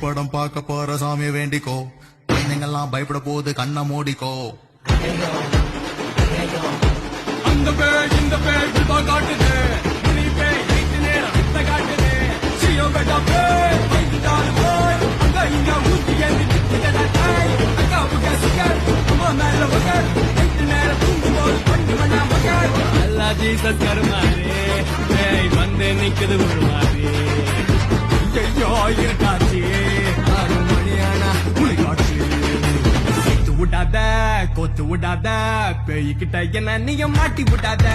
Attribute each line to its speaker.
Speaker 1: படம் பார்க்க போற சாமியை வேண்டிக்கோ. குழந்தைங்கெல்லாம் பயப்பட போது கண்ணை மூடிக்கோ.
Speaker 2: அந்த பேய் இந்த பேய் காட்டுது. புலி பேய் நைட்டு நேரம் வித்த காட்டுது. சியோ பெட்டா பேய் வைத்துட்டாரு போய். அங்க இங்க ஊத்தி ஏந்தி நிக்கிதடா டாய் அக்கா புக்கா சிக்கர் அம்மா மேல வகர் நைட்டு நேரம் தூங்கும் போது பண்ணி மண்ணா மகர் அல்லா ஜீசஸ் கருமாரே பேய் வந்து நிக்குது ஒரு மாதிரி விடாத கொத்து விடாத பேய்கிட்ட என்ன நீயும் மாட்டி விடாத.